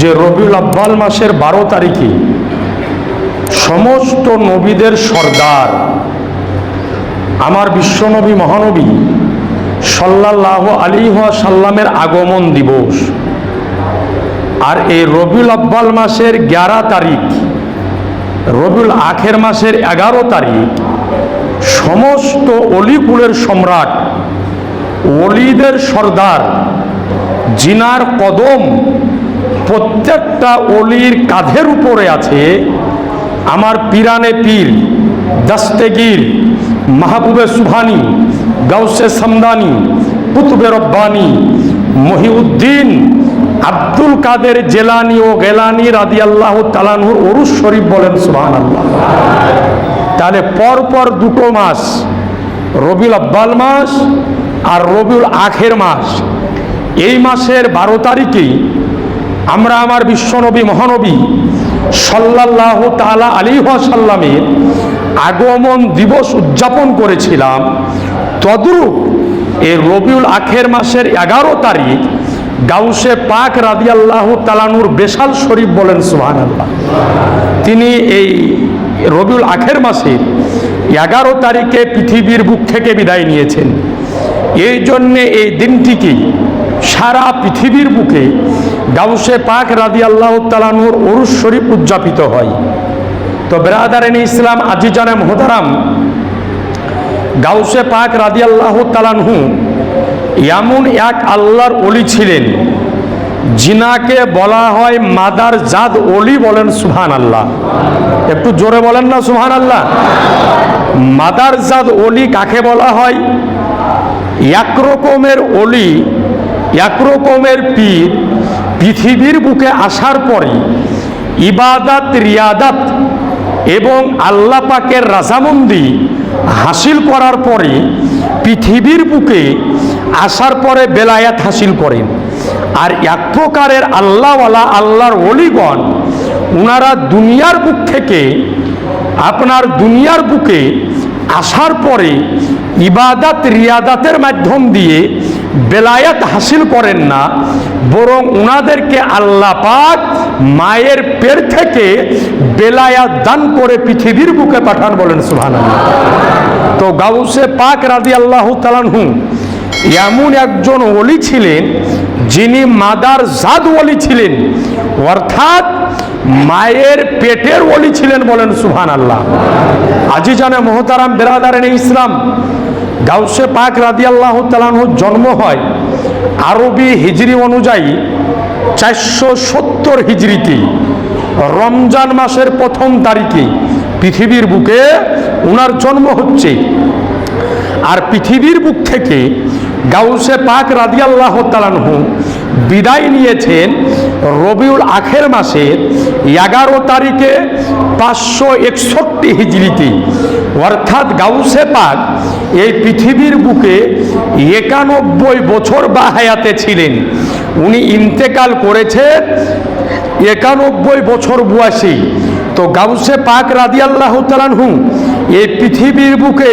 যে রবিউল আব্বাল মাসের বারো তারিখে সমস্ত নবীদের সর্দার, আমার বিশ্বনবী মহানবী সাল্লাহ আলী সাল্লামের আগমন দিবস আর এই রবিউল আব্বাল মাসের গ্যারা তারিখ, রবিউল আখের মাসের এগারো তারিখ, সমস্ত অলিকুলের সম্রাট, অলিদের সর্দার, জিনার কদম প্রত্যেকটা অলির কাঁধের উপরে আছে আমার পিরানে পীর, দাস্তেগীর, মাহবুবে সুবহানি, গাউসে সামদানি, কুতুবে রব্বানি, মহিউদ্দিন, আব্দুল কাদের জেলানি ও গেলানি রাদি আল্লাহ তালানহুর অরুস শরীফ বলেন সুহান আল্লাহ তাহলে পরপর দুটো মাস, রবিউল আব্বাল মাস আর রবিউল আখের মাস। এই মাসের বারো তারিখেই আমরা আমার বিশ্বনবী মহানবী সাল্লাহ তালা আলী সাল্লামের আগমন দিবস উদযাপন করেছিলাম। তদ্রূপ এই রবিউল আখের মাসের এগারো তারিখ গাউসে পাক রাদিয়াল্লাহ তালানুর বেশাল শরীফ বলেন সুহান আল্লাহ তিনি এই রবিউল আখের মাসের এগারো তারিখে পৃথিবীর বুক থেকে বিদায় নিয়েছেন। এই জন্যে এই দিনটিকে সারা পৃথিবীর বুকে গাউসে পাক রাদি আল্লাহ তালানুর অরুস শরীফ উদযাপিত হয়। তো বেরাদারেন ইসলাম আজিজানে মোহতারাম গাউসে পাক রাদি আল্লাহ তালানহু এমন এক আল্লাহর অলি ছিলেন, জিনাকে বলা হয় মাদার জাদ অলি বলেন সুহান আল্লাহ একটু জোরে বলেন না সুহান আল্লাহ মাদার জাদ অলি কাকে বলা হয়? এক রকমের অলি এক রকমের পীর পৃথিবীর বুকে আসার পরে ইবাদাত, রিয়াদাত এবং আল্লাহ পাকের রাজামন্দি হাসিল করার পরে পৃথিবীর বুকে আসার পরে বেলায়াত হাসিল করেন। আর এক প্রকারের আল্লাহওয়ালা, আল্লাহর অলিগণ ওনারা দুনিয়ার বুক থেকে আপনার দুনিয়ার বুকে আসার পরে ইবাদাত, রিয়াদাতের মাধ্যম দিয়ে বেলায়াত হাসিল করেন না, বরং ওনাদেরকে আল্লাহ পাক মায়ের পেট থেকে বেলায়াত দান করে পৃথিবীর বুকে পাঠান বলেন সুহান তো গাউসে পাক রাদি আল্লাহ তালানহু এমন একজন অলি ছিলেন, যিনি মাদার জাদ অলি ছিলেন, অর্থাৎ মায়ের পেটের অলি ছিলেন বলেন সুহান আল্লাহ আজি জানে মোহতারাম, বেরাদারেন ইসলাম গাউসে পাক রাদি আল্লাহ তালানহুর জন্ম হয় আরবি হিজরি অনুযায়ী চারশো সত্তর হিজড়িতে রমজান মাসের প্রথম তারিখে পৃথিবীর বুকে ওনার জন্ম হচ্ছে। আর পৃথিবীর বুক থেকে গাউসে পাক রাদিয়াল্লাহ তালানহু বিদায় নিয়েছেন রবিউল আখের মাসের এগারো তারিখে পাঁচশো একষট্টি হিজড়িতে অর্থাৎ গাউসে পাক এই পৃথিবীর বুকে একানব্বই বছর বা হায়াতে ছিলেন। উনি ইন্তেকাল করেছে একানব্বই বছর বয়সী তো গাউসে পাক রাদিয়াল্লাহ তালানহু এই পৃথিবীর বুকে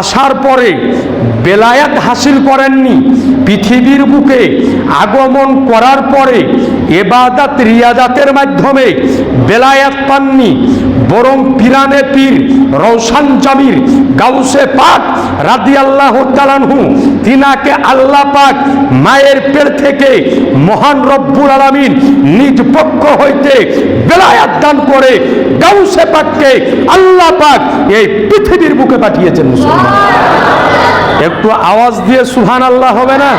আসার পরে বেলায়াত হাসিল করেননি। পৃথিবীর বুকে আগমন করার পরে এবাদাত, রিয়াদাতের মাধ্যমে বেলায়াত পাননি, বরং পিরানে পীর রৌশান জামির গাউসে পাক রাদি আল্লাহ তালানহু তিনাকে আল্লাহ পাক মায়ের পেট থেকে মহান রব্বুল আলমিন নিজ পক্ষ হইতে বেলায়াত দান করে গাউসে পাককে আল্লাহ পাক এই পৃথিবীর বুকে পাঠিয়েছেন মুসলমান। একটু আওয়াজ দিয়ে সুহান আল্লাহ হবে না?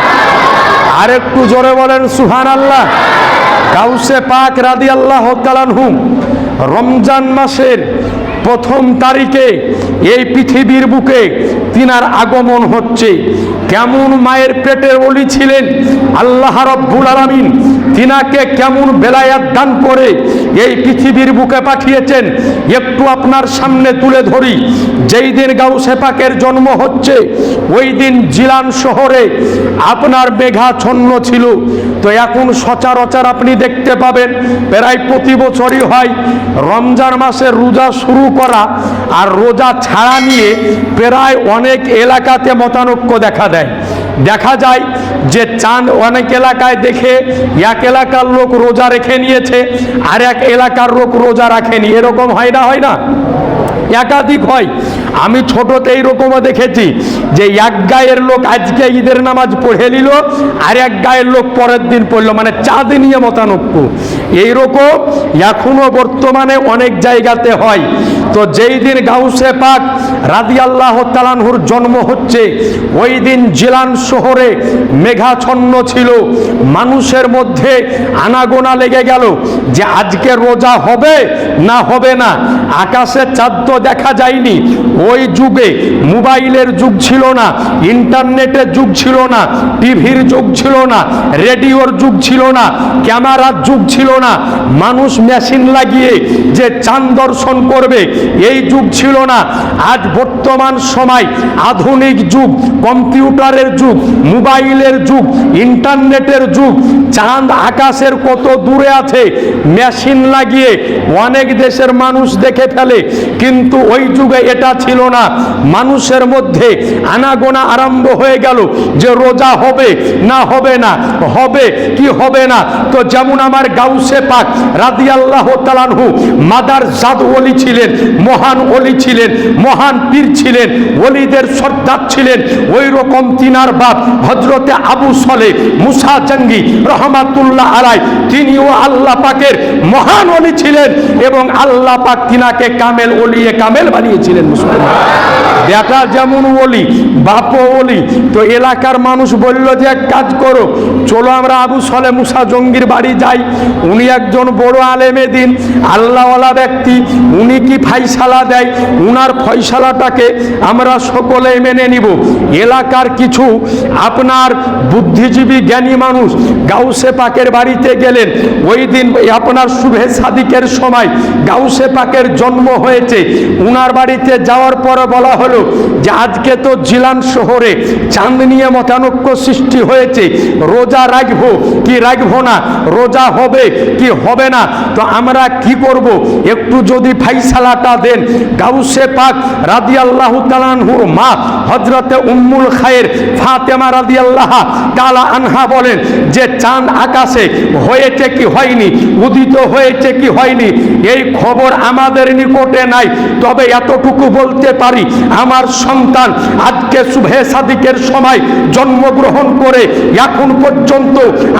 আর একটু জোরে বলেন সুহান আল্লাহ গাউসে পাক রাদি আল্লাহ রমজান মাসের প্রথম তারিখে এই পৃথিবীর বুকে তিনার আগমন হচ্ছে। কেমন মায়ের পেটের অলি ছিলেন? আল্লাহ রব্বুল আলমিন তিনাকে কেমন বেলায়াত দান করে এই পৃথিবীর বুকে পাঠিয়েছেন, একটু আপনার সামনে তুলে ধরি। যেই দিন গাউসে পাকের জন্ম হচ্ছে, ওই দিন জিলান শহরে আপনার মেঘাচ্ছন্ন ছিল। তো এখন সচরাচর আপনি দেখতে পাবেন, প্রায় প্রতি বছরই হয় রমজান মাসের রোজা শুরু করা আর রোজা ছাড়া নিয়ে প্রায় অনেক এলাকাতে মতানৈক্য দেখা দেয়। দেখা যায় যে চাঁদ অনেক এলাকায় দেখে, এক এলাকার লোক রোজা রেখে নিয়েছে আর এক এলাকার লোক রোজা রাখেনি। এরকম হয় না হয় না? একাধিক হয়। আমি ছোটতে এইরকমও দেখেছি যে এক গায়ের লোক আজকে ঈদের নামাজ পড়ে নিল, আর এক গায়ের লোক পরের দিন পড়ল মানে চাঁদ নিয়ে মতানক্য। এইরকম এখনও বর্তমানে অনেক জায়গাতে হয়। তো যেই দিন গাউসে পাক রাদি আল্লাহ তালানহুর জন্ম হচ্ছে, ওই দিন জিলান শহরে মেঘাচ্ছন্ন ছিল। মানুষের মধ্যে আনাগোনা লেগে গেল যে আজকে রোজা হবে না হবে না, আকাশে চাঁদ তো দেখা যায়নি। ওই যুগে মোবাইলের যুগ ছিল না, ইন্টারনেটের যুগ ছিল না, টিভির যুগ ছিল না, রেডিওর যুগ ছিল না, ক্যামেরার যুগ ছিল না। মানুষ মেশিন লাগিয়ে যে চাঁদ দর্শন করবে, এই যুগ ছিল না। আজ বর্তমান সময় আধুনিক যুগ, কম্পিউটারের যুগ, মোবাইলের যুগ, ইন্টারনেটের যুগ, চাঁদ আকাশের কত দূরে আছে, মেশিন লাগিয়ে অনেক দেশের মানুষ দেখে ফেলে, কিন্তু ওই যুগে এটা ছিল না। মানুষের মধ্যে আনাগোনা আরম্ভ হয়ে গেল যে রোজা হবে না হবে না, হবে কি হবে না। তো যেমন আমার গাউসে পাক রাদি আল্লাহ তালানহু মাদার জাদ ওলি ছিলেন, মহান ওলি ছিলেন, মহান পীর ছিলেন, ওলিদের সর্দার ছিলেন, ওই রকম তিনার বাপ হজরতে আবু সলে মুসা জঙ্গি রহমাতুল্লাহ আলাই তিনিও আল্লাহ পাকের মহান ওলি ছিলেন এবং আল্লাহ পাক তিনাকে কামেল ওলিয়ে কামেল বানিয়েছিলেন মুসলমান। বেটা যেমন ওলি, বাপও ওলি, তো এলাকার মানুষ বলল যে, এক কাজ করো, চলো আমরা আবু সলে মুসা জঙ্গির বাড়ি যাই। উনি একজন বড় আলেমে দিন আল্লাহওয়ালা ব্যক্তি, উনি কি ফাইসালা দেয়? উনার ফয়সালাটাকে আমরা সকলে মেনে নিব। এলাকার কিছু আপনার বুদ্ধিজীবী জ্ঞানী মানুষ গাউসে পাকের বাড়িতে গেলেন। ওই দিন আপনার শুভে সাদিকের সময় গাউসে পাকের জন্ম হয়েছে। উনার বাড়িতে যাওয়ার পর বলা হলো যে আজকে তো জিলান শহরে চাঁদ নিয়ে মতানক্য সৃষ্টি হয়েছে, রোজা রাখব কি রাখব না, রোজা হবে কি হবে না, তো আমরা কি করব? একটু যদি ফাইসালাটা দেন, গাউসে পাক রাদি আল্লাহ তালানহুর মা হজরতে উম্মুল খায়ের ফাতেমা রাদি আল্লাহ তালা আনহা বলেন যে চাঁদ আকাশে হয়েছে কি হয়নি, উদিত হয়েছে কি হয়নি, এই খবর আমাদের নিকটে নাই তবে এতটুকু বলতে পারি, আমার সন্তান আজকে শুভে সাদিকের সময় জন্মগ্রহণ করে এখন পর্যন্ত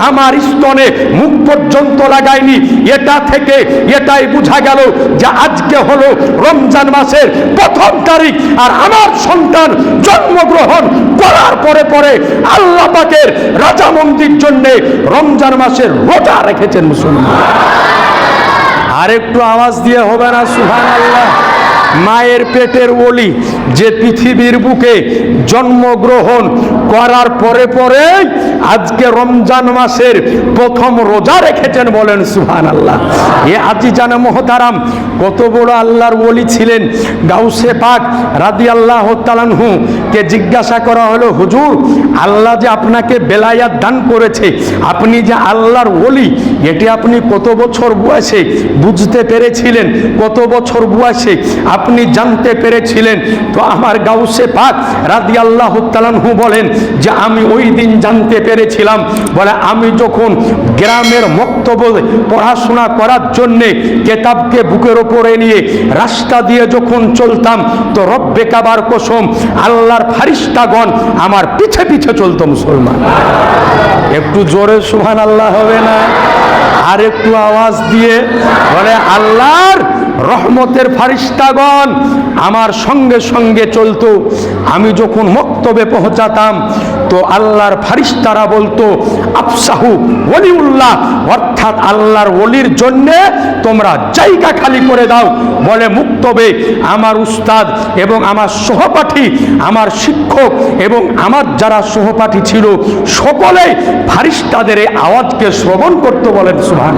আমার স্তনে মুখ পর্যন্ত লাগায়নি। এটা থেকে এটাই বোঝা গেল যে আজকে হলো রমজান মাসের প্রথম তারিখ আর আমার সন্তান জন্মগ্রহণ করার পরে পরে আল্লাহ পাকের রাজামন্দির জন্যে রমজান মাসের রোজা রেখেছেন মুসলমান। আর একটু আওয়াজ দিয়ে হবে না সুহান আল্লাহ মায়ের পেটের ওলি যে পৃথিবীর বুকে জন্মগ্রহণ করার পরে পরে আজকে রমজান মাসের প্রথম রোজা রেখেছেন বলেন সুহান আল্লাহ এ আজি জানে মহতারাম কত বড় আল্লাহর ওলি ছিলেন। গাউসে পাক রাদি আল্লাহ তালানহু কে জিজ্ঞাসা করা হলো, হুজুর, আল্লাহ যে আপনাকে বেলায়াত দান করেছে, আপনি যে আল্লাহর ওলি, এটি আপনি কত বছর বয়সে বুঝতে পেরেছিলেন? কত বছর বয়সে আপনি জানতে পেরেছিলেন? তো আমার গাউসে পাক রাদি আল্লাহ তালানহু বলেন যে আমি ওই দিন জানতে পেরেছিলাম। বলে আমি যখন গ্রামের মক্তব্য পড়াশোনা করার জন্যে কেতাবকে বুকের ওপরে নিয়ে রাস্তা দিয়ে যখন চলতাম, তো রব্বে কাবার কসম আল্লাহর ফারিস্তাগণ আমার পিছে পিছে চলতো মুসলমান। একটু জোরে সুহান আল্লাহ হবে না? আর একটু আওয়াজ দিয়ে বলে আল্লাহর রহমতের ফারিস্তাগণ আমার সঙ্গে সঙ্গে চলতো। আমি যখন মক্তবে পৌঁছাতাম। তো আল্লাহর ফারিস্তারা বলতো, আফসাহু ওলিউল্লাহ অর্থাৎ আল্লাহর ওলির জন্যে তোমরা জায়গা খালি করে দাও। বলে মুক্তবে আমার উস্তাদ এবং আমার সহপাঠী, আমার শিক্ষক এবং আমার যারা সহপাঠী ছিল, সকলে ফারিস্তাদের এই আওয়াজকে শ্রবণ করতে বলেন সুহান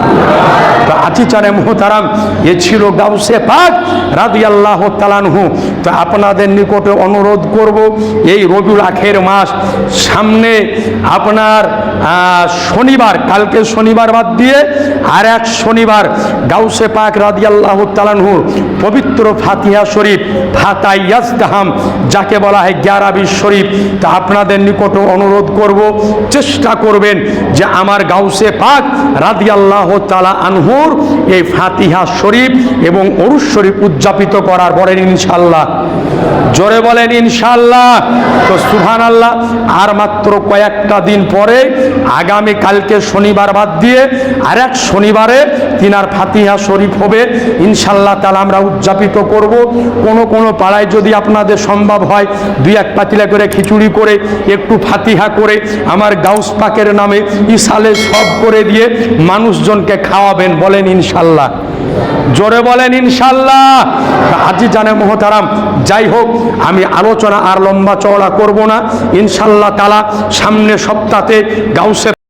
তো আচিচারে মোহতারাম, এ ছিল গাউসে পাক রাদি আল্লাহ তালানহু তো আপনাদের নিকটে অনুরোধ করব, এই রবিউল আখের মাস। সামনে আপনার শনিবার, কালকে শনিবার বাদ দিয়ে আর এক শনিবার গাউসে পাক রাদি আল্লাহ তালানহুর পবিত্র ফাতিহা শরীফ ফাতা ইয়াজদাহাম, যাকে বলা হয় গ্যারাবি শরীফ। তা আপনাদের নিকট অনুরোধ করব, চেষ্টা করবেন যে আমার গাউসে পাক রাদি আল্লাহ তালা আনহুর এই ফাতিহা শরীফ এবং অরুষ শরীফ উদযাপিত করার পরে ইনশাল্লাহ জোরে বলেন ইনশাল্লাহ তো সুহান আল্লাহ আর মাত্র কয়েকটা দিন পরে আগামী কালকে শনিবার বাদ দিয়ে আর এক শনিবারে তিনার ফাতিহা শরীফ হবে। ইনশাল্লাহ তাহলে আমরা উদযাপিত করব। কোনো কোনো পাড়ায় যদি আপনাদের সম্ভব হয় দুই এক পাতিলা করে খিচুড়ি করে, একটু ফাতিহা করে, আমার গাউস পাকের নামে ইসালে সব করে দিয়ে মানুষজনকে খাওয়াবেন বলেন ইনশাল্লাহ জোরে বলেন, ইনশাল্লাহ। আজি জানে মোহতারাম, যাই হোক, আমি আলোচনা আর লম্বা চওড়া করব না। ইনশাল্লাহ তালা সামনে সপ্তাহে গাউসের